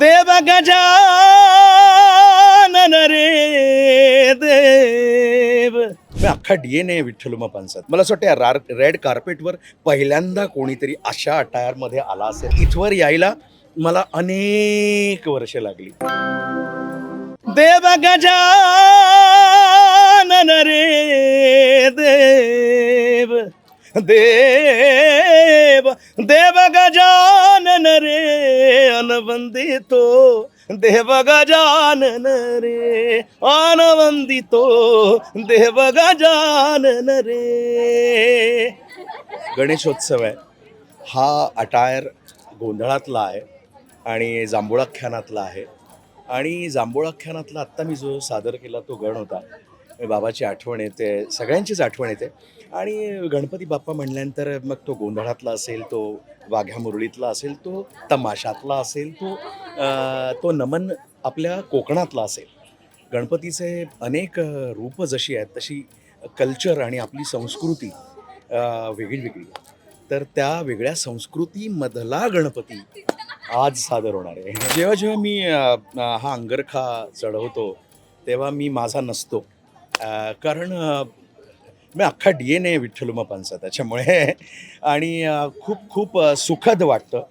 देव गजानन रे देव. मी अख्खा डीएनए विठ्ठल उमापांचा मला असं वाटतं या रार रेड कार्पेटवर पहिल्यांदा कोणीतरी अशा अटायरमध्ये आला असेल. इथवर यायला मला अनेक वर्ष लागली. देव गजानन रे देव. देव देव गजानन रे अनवंदितो। देव गजानन रे अनवंदितो। देव गजानन रे। गणेशोत्सव आहे. हा अटायर गोंधळातला आहे आणि जांभूळाख्यानातला आहे. आणि जांभूळाख्यानातला आत्ता मी जो सादर केला तो गण होता. बाबाची आठवण येते सगळ्यांचीच आठवण येते. आणि गणपती बाप्पा म्हणल्यानंतर मग तो गोंधळातला असेल तो वाघ्या मुरळीतला असेल तो तमाशातला असेल तो तो नमन आपल्या कोकणातला असेल. गणपतीचे अनेक रूपं जशी आहेत तशी कल्चर आणि आपली संस्कृती वेगळी वेगळी. तर त्या वेगळ्या संस्कृतीमधला गणपती आज सादर होणार आहे. जेव्हा जेव्हा मी हा अंगरखा चढवतो तेव्हा मी माझा नसतो. कारण मी अख्खा डी एन ए विठ्ठल उमापांचा त्याच्यामुळे. आणि खूप खूप सुखद वाटतं.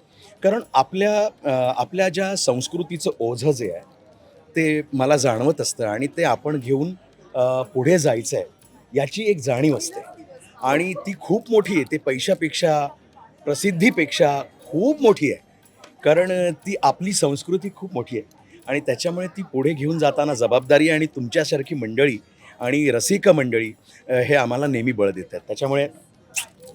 कारण आपल्या आपल्या ज्या संस्कृतीचं ओझं जे आहे ते मला जाणवत असतं आणि ते आपण घेऊन पुढे जायचं आहे याची एक जाणीव असते. आणि ती खूप मोठी आहे. ते पैशापेक्षा प्रसिद्धीपेक्षा खूप मोठी आहे. कारण ती आपली संस्कृती खूप मोठी आहे. आणि त्याच्यामुळे ती पुढे घेऊन जाताना जबाबदारी आणि तुमच्यासारखी मंडळी आणि रसिक मंडळी हे आम्हाला नेहमी बळ देतात. त्याच्यामुळे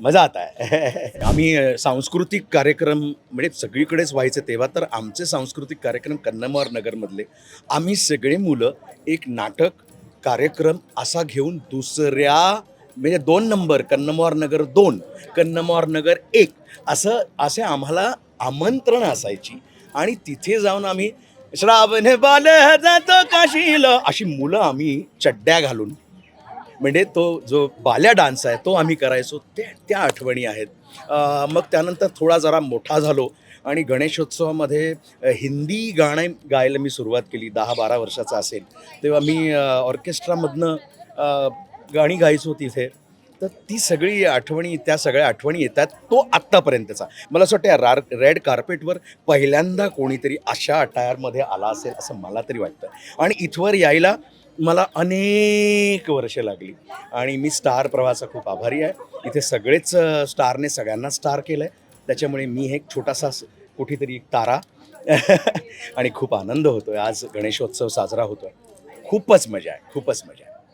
मजा आता आहे. आम्ही सांस्कृतिक कार्यक्रम म्हणजे सगळीकडेच व्हायचे तेव्हा तर आमचे सांस्कृतिक कार्यक्रम कन्नमवार नगरमधले. आम्ही सगळे मुलं एक नाटक कार्यक्रम असा घेऊन दुसऱ्या म्हणजे दोन नंबर कन्नमवार नगर दोन कन्नमवार नगर एक असं असे आम्हाला आमंत्रण असायची. आणि तिथे जाऊन आम्ही श्रावण बाल जातो काशीला. अशी मुलं आम्ही चड्ड्या घालून. म्हणजे तो जो बाल्या डान्स आहे तो आम्ही करायचो. ते त्या आठवणी आहेत. मग त्यानंतर थोडा जरा मोठा झालो आणि गणेशोत्सवामध्ये हिंदी गाणे गायला मी सुरुवात केली. दहा बारा वर्षाचा असेल. तेव्हा मी ऑर्केस्ट्रामधनं गाणी गायचो तिथे. तर ती सगळी आठवणी त्या सगळ्या आठवणी येतात तो आत्तापर्यंतचा. मला असं वाटतं रार रेड कार्पेटवर पहिल्यांदा कोणीतरी अशा अटायरमध्ये आला असेल असं मला तरी वाटतं. आणि इथवर यायला मला अनेक वर्ष लागली. आणि मी स्टार प्रवाहाचा खूप आभारी आहे. इथे सगळेच स्टारने सगळ्यांना स्टार केलं आहे त्याच्यामुळे मी एक छोटासा स- कुठेतरी एक तारा आणि खूप आनंद होतोय. आज गणेशोत्सव साजरा होतोय. खूपच मजा आहे. खूपच मजा आहे.